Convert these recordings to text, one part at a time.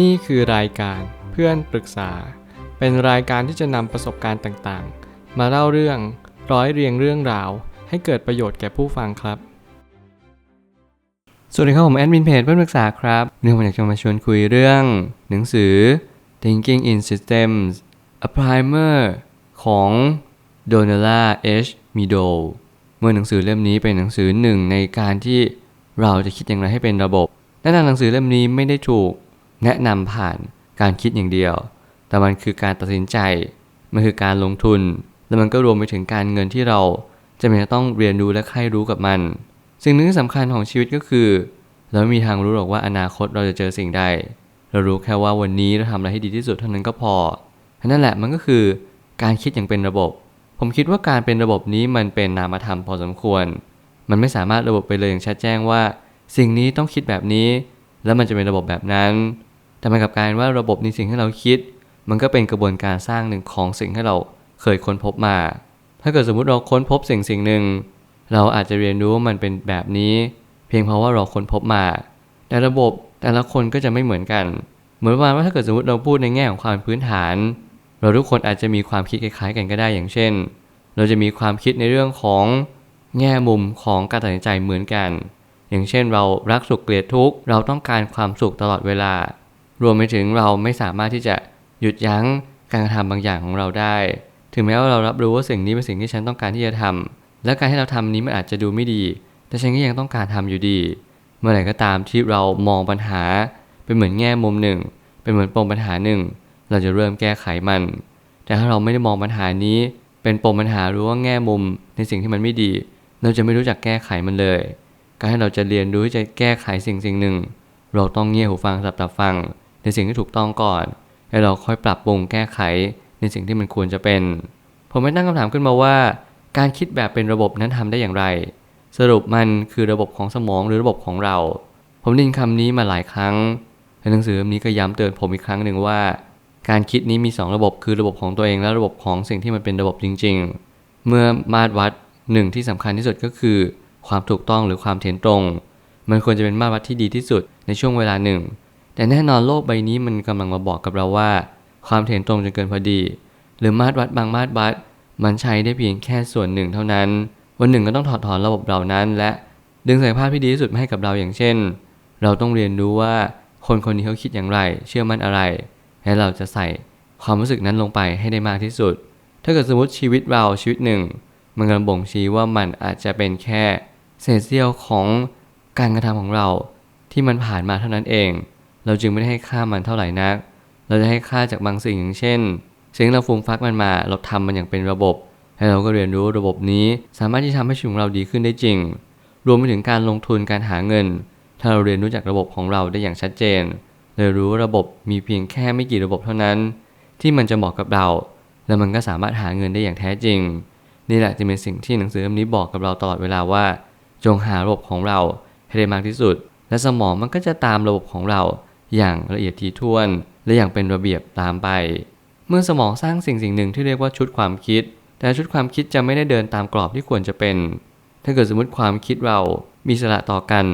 นี่คือรายการเพื่อนปรึกษา เป็นรายการที่จะนำประสบการณ์ต่างๆ มาเล่าเรื่องร้อยเรียงเรื่องราว ให้เกิดประโยชน์แก่ผู้ฟังครับ สวัสดีครับผมแอดมินเพจเพื่อนปรึกษาครับเนื่องมาจากจะมาชวนคุยเรื่อง หนังสือ Thinking in Systems A Primer ของ Donella H. Meadow เมื่อหนังสือเล่มนี้เป็นหนังสือหนึ่งในการที่เราจะคิดอย่างไรให้เป็นระบบแน่นอนหนังสือเล่มนี้ไม่ได้ถูก แนะนำผ่านการคิดอย่างเดียว แต่มันคือการตัดสินใจ มันคือการลงทุน และมันก็รวมไปถึงการเงินที่เราจะเป็นต้องเรียนรู้และใคร่รู้กับมัน สิ่งหนึ่งที่สำคัญของชีวิตก็คือ เราไม่มีทางรู้หรอกว่าอนาคตเราจะเจอสิ่งใด เรารู้แค่ว่าวันนี้เราทำอะไรให้ดีที่สุดเท่านั้นก็พอนั่นแหละมันก็คือการคิดอย่างเป็นระบบ ผมคิดว่าการเป็นระบบนี้มันเป็นนามธรรมพอสมควร มันไม่สามารถระบบไปเลยอย่างชัดแจ้งว่า สิ่งนี้ต้องคิดแบบนี้ แล้วมันจะเป็นระบบแบบนั้น แต่มันกลับกลายว่าระบบในสิ่งที่เราคิด มันก็เป็นกระบวนการสร้างหนึ่งของสิ่งที่เราเคยค้นพบมา ถ้าเกิดสมมุติเราค้นพบสิ่งสิ่งหนึ่ง เราอาจจะเรียนรู้ว่ามันเป็นแบบนี้ เพียงเพราะว่าเราค้นพบมา แต่ระบบแต่ละคนก็จะไม่เหมือนกัน เหมือนว่าถ้าเกิดสมมติเราพูดในแง่ของความพื้นฐาน เราทุกคนอาจจะมีความคิดคล้ายๆ กันก็ได้อย่างเช่น เราจะมีความคิดในเรื่องของแง่มุมของการตัดสินใจเหมือนกัน อย่างเช่นเรารักสุขเกลียดทุกข์เราต้องการความสุขตลอดเวลา รวมไปถึงเราไม่สามารถที่จะหยุดยั้งการกระทำบางอย่างของเราได้ ถึงแม้ว่าเรารับรู้ว่าสิ่งนี้เป็นสิ่งที่ฉันต้องการที่จะทำและการที่เราทำนี้มันอาจจะดูไม่ดี แต่ฉันก็ยังต้องการทำอยู่ดี เมื่อไหร่ก็ตามที่เรามองปัญหา เป็นเหมือนแง่มุมหนึ่ง เป็นเหมือนปมปัญหาหนึ่ง เราจะเริ่มแก้ไขมัน แต่ถ้าเราไม่ได้มองปัญหานี้เป็นปมปัญหาหรือว่าแง่มุมในสิ่งที่มันไม่ดี เราจะไม่รู้จักแก้ไขมันเลย การที่เราจะเรียนรู้ที่จะแก้ไขสิ่งสิ่งหนึ่ง เราต้องเงี่ยหูฟังสับตับฟัง ในสิ่งที่ถูกต้องก่อน แล้วเราค่อยปรับปรุงแก้ไขในสิ่งที่มันควรจะเป็น ผมไม่ตั้งคำถามขึ้นมาว่า การคิดแบบเป็นระบบนั้นทำได้อย่างไร สรุปมันคือระบบของสมองหรือระบบของเรา ผมได้ยินคำนี้มาหลายครั้งในหนังสือเล่มนี้ก็ย้ำเตือนผมอีกครั้งหนึ่งว่า การคิดนี้มี 2 ระบบคือระบบของตัวเองและระบบของสิ่งที่มันเป็นระบบจริง ๆ เมื่อมาตรวัดหนึ่งที่สำคัญที่สุดก็คือ ความถูกต้องหรือความเท็จตรง มันควรจะเป็นมาตรวัดที่ดีที่สุดในช่วงเวลาหนึ่ง แต่แน่นอนโลกใบนี้มันกำลังมาบอกกับเราว่า ความเท็จตรงจนเกินพอดี หรือมาตรวัดบางมาตรวัด มันใช้ได้เพียงแค่ส่วนหนึ่งเท่านั้น วันหนึ่งก็ต้องถอดถอนระบบเหล่านั้น และดึงศักยภาพที่ดีที่สุดมาให้กับเราอย่างเช่น เราต้องเรียนรู้ว่าคนคนนี้เขาคิดอย่างไร เชื่อมั่นอะไร และเราจะใส่ความรู้สึกนั้นลงไปให้ได้มากที่สุด ถ้าเกิดสมมติชีวิตเราชีวิตหนึ่ง มันกำลังบ่งชี้ว่ามันอาจจะเป็นแค่เศษเสี้ยวของการกระทำของเราที่มันผ่านมาเท่านั้นเอง เราจึงไม่ได้ให้ค่ามันเท่าไหร่นัก เราจะให้ค่าจากบางสิ่งอย่างเช่น สิ่งเราฟูมฟักมันมา เราทำมันอย่างเป็นระบบและเราก็เรียนรู้ระบบนี้ สามารถที่ทำให้ชีวิตของเราดีขึ้นได้จริง รวมไปถึงการลงทุนการหาเงิน ถ้าเราเรียนรู้จากระบบของเราได้อย่างชัดเจนเลยรู้ระบบมีเพียงแค่ไม่กี่ระบบเท่านั้น ที่มันจะเหมาะกับเรา และมันก็สามารถหาเงินได้อย่างแท้จริง นี่แหละจะเป็นสิ่งที่หนังสือเล่มนี้บอกกับเราตลอดเวลาว่า จงหาระบบของเราให้ได้มากที่สุด และสมองมันก็จะตามระบบของเรา อย่างละเอียดถี่ถ้วน และอย่างเป็นระเบียบตามไป เมื่อสมองสร้างสิ่งสิ่งหนึ่งที่เรียกว่าชุดความคิด แต่ชุดความคิดจะไม่ได้เดินตามกรอบที่ควรจะเป็น ถ้าเกิดสมมติความคิดเรามีสระต่อกัน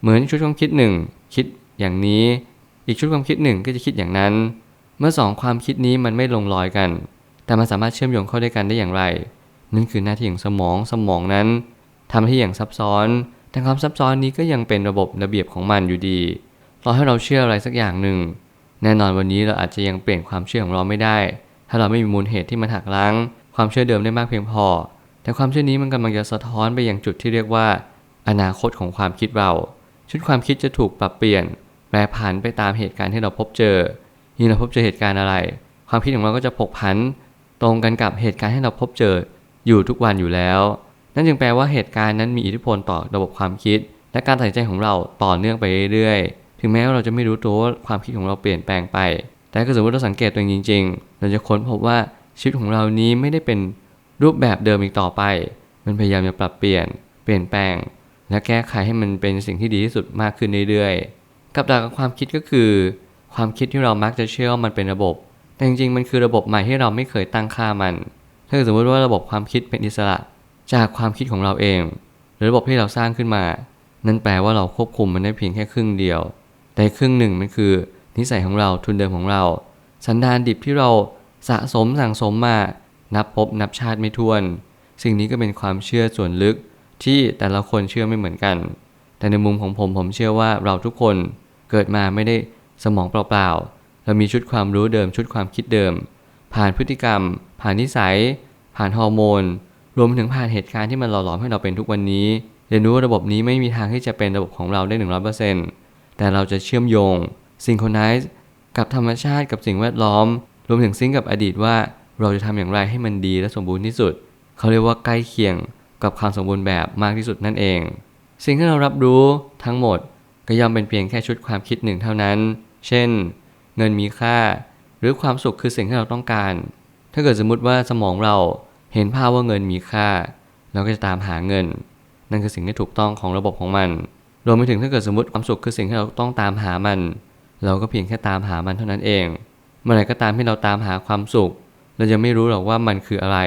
เหมือนชุดความคิดหนึ่งคิดอย่างนี้ อีกชุดความคิดหนึ่งก็จะคิดอย่างนั้น เมื่อสองความคิดนี้มันไม่ลงรอยกัน แต่มันสามารถเชื่อมโยงเข้าด้วยกันได้อย่างไร นั่นคือหน้าที่ของสมองสมองนั้นทำหน้าที่อย่างซับซ้อนแต่ความซับซ้อนนี้ก็ยังเป็นระบบระเบียบของมันอยู่ดี ต่อให้เราเชื่ออะไรสักอย่างหนึ่ง แน่นอนวันนี้เราอาจจะยังเปลี่ยนความเชื่อของเราไม่ได้ ถ้าเราไม่มีมูลเหตุที่มันหักล้าง ความเชื่อเดิมได้มากเพียงพอ แต่ความเชื่อนี้มันกำลังจะสะท้อนไปยังจุดที่เรียกว่า อนาคตของความคิดเรา ชุดความคิดจะถูกปรับเปลี่ยนแปรผันไปตามเหตุการณ์ที่เราพบเจอยิ่งเราพบเจอเหตุการณ์อะไร ความคิดของเราก็จะผกผัน ตรงกันกับเหตุการณ์ที่เราพบเจออยู่ทุกวันอยู่แล้ว นั่นจึงแปลว่าเหตุการณ์นั้นมีอิทธิพลต่อระบบความคิด และการตัดสินใจของเราต่อเนื่องไปเรื่อยๆ ถึงแม้ว่าเราจะไม่รู้ตัวว่าความคิดของเราเปลี่ยนแปลงไป แต่ก็สมมติเราสังเกตตัวเองจริง ๆ เราจะค้นพบว่าชีวิตของเรานี้ไม่ได้เป็นรูปแบบเดิมอีกต่อไป มันพยายามจะปรับเปลี่ยน เปลี่ยนแปลง และแก้ไขให้มันเป็นสิ่งที่ดีที่สุดมากขึ้นเรื่อยๆ กับดักของความคิดก็คือ ความคิดที่เรามักจะเชื่อว่ามันเป็นระบบ แต่จริงๆ มันคือระบบใหม่ที่เราไม่เคยตั้งค่ามัน ถ้าสมมติว่าระบบความคิดเป็นอิสระ จากความคิดของเราเอง หรือระบบที่เราสร้างขึ้นมา นั่นแปลว่าเราควบคุมมันได้เพียงแค่ครึ่งเดียว แต่ครึ่งหนึ่งมันคือ นิสัยของเราทุนเดิมของเรา สันดานดิบที่เราสะสมสั่งสมมา นับพบนับชาติไม่ถ้วน สิ่งนี้ก็เป็นความเชื่อส่วนลึกที่แต่ละคนเชื่อไม่เหมือนกัน แต่ในมุมของผมผมเชื่อว่าเราทุกคนเกิดมาไม่ได้สมองเปล่าๆ เรามีชุดความรู้เดิมชุดความคิดเดิม ผ่านพฤติกรรม ผ่านนิสัย ผ่านฮอร์โมน รวมถึงผ่านเหตุการณ์ที่มันหล่อหลอมให้เราเป็นทุกวันนี้ เรียนรู้ระบบนี้ไม่มีทางที่จะเป็นระบบของเราได้หนึ่งร้อยเปอร์เซ็นต์ แต่เราจะเชื่อมโยงซิงโครไนซ์กับธรรมชาติกับสิ่งแวดล้อม รวมถึงซิงก์กับอดีตว่า เราจะทำอย่างไรให้มันดีและสมบูรณ์ที่สุด เขาเรียกว่าใกล้เคียงกับความสมบูรณ์แบบมากที่สุดนั่นเอง สิ่งที่เรารับรู้ทั้งหมดก็ย่อมเป็นเพียงแค่ชุดความคิดหนึ่งเท่านั้น เช่น เงินมีค่า หรือความสุขคือสิ่งที่เราต้องการ ถ้าเกิดสมมติว่าสมองเราเห็นภาพว่าเงินมีค่า เราก็จะตามหาเงิน นั่นคือสิ่งที่ถูกต้องของระบบของมัน รวมไปถึงถ้าเกิดสมมติความสุขคือสิ่งที่เราต้องตามหามัน เราก็เพียงแค่ตามหามันเท่านั้นเอง เมื่อไหร่ก็ตามที่เราตามหาความสุข เราจะไม่รู้หรอกว่ามันคืออะไร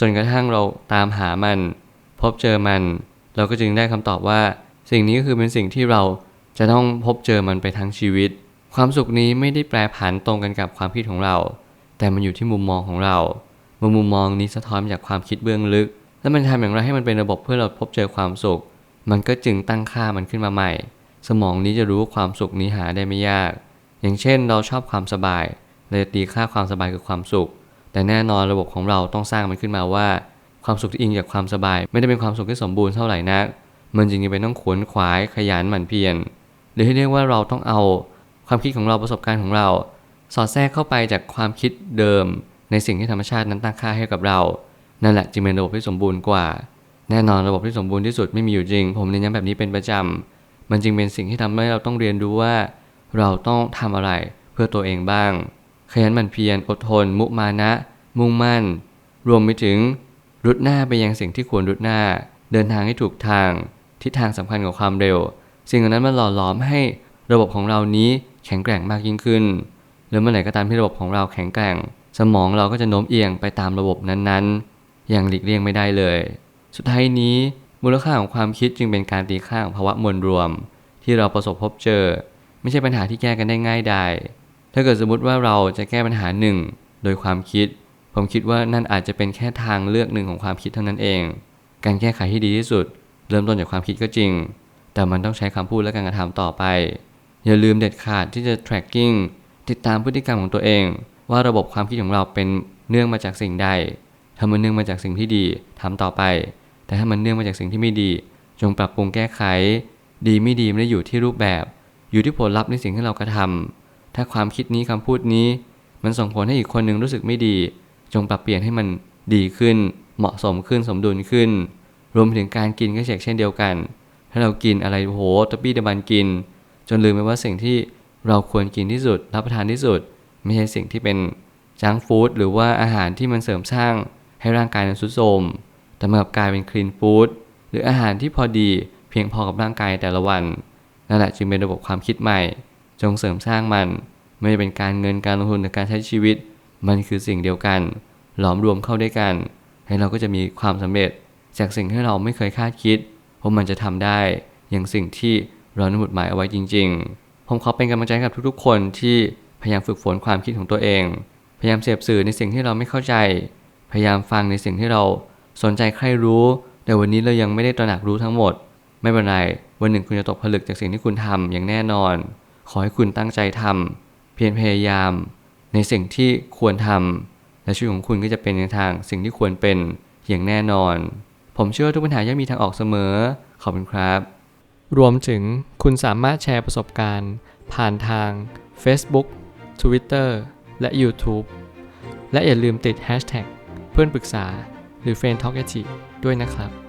จนกระทั่งเราตามหามัน พบเจอมัน เราก็จึงได้คำตอบว่า สิ่งนี้ก็คือเป็นสิ่งที่เราจะต้องพบเจอมันไปทั้งชีวิต ความสุขนี้ไม่ได้แปรผันตรงกันกับความคิดของเรา แต่มันอยู่ที่มุมมองของเราเมื่อมุมมองนี้สะท้อนมาจากความคิดเบื้องลึก แล้วมันทำอย่างไรให้มันเป็นระบบเพื่อเราพบเจอความสุข มันก็จึงตั้งค่ามันขึ้นมาใหม่ สมองนี้จะรู้ความสุขนี้หาได้ไม่ยาก อย่างเช่นเราชอบความสบายเลยตีค่าความสบายคือความสุข แต่แน่นอนระบบของเราต้องสร้างมันขึ้นมาว่า ความสุขที่อิงจากความสบาย ไม่ได้เป็นความสุขที่สมบูรณ์เท่าไหร่นัก มันจึงจำเป็นต้องขวนขวายขยันหมั่นเพียรหรือให้เรียกว่าเราต้องเอา ความคิดของเราประสบการณ์ของเรา สอดแทรกเข้าไปจากความคิดเดิม ในสิ่งที่ธรรมชาตินั้นตั้งค่าให้กับเรา นั่นแหละจึงเป็นระบบที่สมบูรณ์กว่า แน่นอนระบบที่สมบูรณ์ที่สุดไม่มีอยู่จริง ผมเน้นย้ำแบบนี้เป็นประจำ มันจึงเป็นสิ่งที่ทำให้เราต้องเรียนรู้ว่า เราต้องทำอะไรเพื่อตัวเองบ้าง ขยันหมั่นเพียรอดทน มุมานะ มุ่งมั่น รวมไปถึงรุดหน้าไปยังสิ่งที่ควรรุดหน้า เดินทางให้ถูกทาง ทิศทางสำคัญกับความเร็ว สิ่งเหล่านั้นมันหล่อหลอมให้ระบบของเรานี้แข็งแกร่งมากยิ่งขึ้น หรือเมื่อไหร่ก็ตามที่ระบบของเราแข็งแกร่ง สมองเราก็จะโน้มเอียงไปตามระบบนั้นๆ อย่างหลีกเลี่ยงไม่ได้เลย สุดท้ายนี้มูลค่าของความคิดจึงเป็นการตีค่าของภาวะมวลรวม ที่เราประสบพบเจอ ไม่ใช่ปัญหาที่แก้กันได้ง่ายใดถ้าเกิดสมมติว่าเราจะแก้ปัญหาหนึ่งโดยความคิด ผมคิดว่านั่นอาจจะเป็นแค่ทางเลือกหนึ่งของความคิดเท่านั้นเอง การแก้ไขที่ดีที่สุด เริ่มต้นจากความคิดก็จริง แต่มันต้องใช้คำพูดและการกระทำต่อไป อย่าลืมเด็ดขาดที่จะ tracking ติดตามพฤติกรรมของตัวเอง ว่าระบบความคิดของเราเป็นเนื่องมาจากสิ่งใดถ้ามันเนื่องมาจากสิ่งที่ดีทำต่อไป แต่ถ้ามันเนื่องมาจากสิ่งที่ไม่ดี จงปรับปรุงแก้ไข ดีไม่ดีไม่ได้อยู่ที่รูปแบบ อยู่ที่ผลลัพธ์ในสิ่งที่เรากระทำถ้าความคิดนี้คำพูดนี้ มันส่งผลให้อีกคนหนึ่งรู้สึกไม่ดี จงปรับเปลี่ยนให้มันดีขึ้น เหมาะสมขึ้นสมดุลขึ้น รวมถึงการกินก็เช่นเดียวกัน ถ้าเรากินอะไรโหตะปี้ตะบันกิน จนลืมไปว่าสิ่งที่เราควรกินที่สุด รับประทานที่สุด ไม่ใช่สิ่งที่เป็นจังฟู้ดหรือว่าอาหารที่มันเสริมสร้างให้ร่างกายนั้นสุดโทรม แต่มันกลับกลายเป็นคลีนฟู้ดหรืออาหารที่พอดีเพียงพอกับร่างกายแต่ละวัน นั่นแหละจึงเป็นระบบความคิดใหม่ จงเสริมสร้างมัน ไม่เป็นการเงินการลงทุนหรือการใช้ชีวิต มันคือสิ่งเดียวกัน หลอมรวมเข้าด้วยกัน ให้เราก็จะมีความสำเร็จ จากสิ่งที่เราไม่เคยคาดคิดเพราะมันจะทำได้ อย่างสิ่งที่เรานมุดหมายเอาไว้จริง ๆ ผมขอเป็นกำลังใจกับทุกๆ คนที่พยายามฝึกฝนความคิดของตัวเอง พยายามเสพสื่อในสิ่งที่เราไม่เข้าใจ พยายามฟังในสิ่งที่เรา สนใจใครรู้ แต่วันนี้เรายังไม่ได้ตระหนักรู้ทั้งหมด ไม่เป็นไรวันหนึ่งคุณจะตกผลึกจากสิ่งที่คุณทำอย่างแน่นอน ขอให้คุณตั้งใจทำเพียรพยายาม ในสิ่งที่ควรทำและชีวิตของคุณก็จะเป็นในทางสิ่งที่ควรเป็นอย่างแน่นอน ผมเชื่อว่าทุกปัญหาย่อมมีทางออกเสมอขอบคุณครับ รวมถึงคุณสามารถแชร์ประสบการณ์ ผ่านทาง Facebook Twitter และ YouTube และอย่าลืมติด Hashtag เพื่อนปรึกษา หรือ f r ร e n d t a l k a ด้วยนะครับ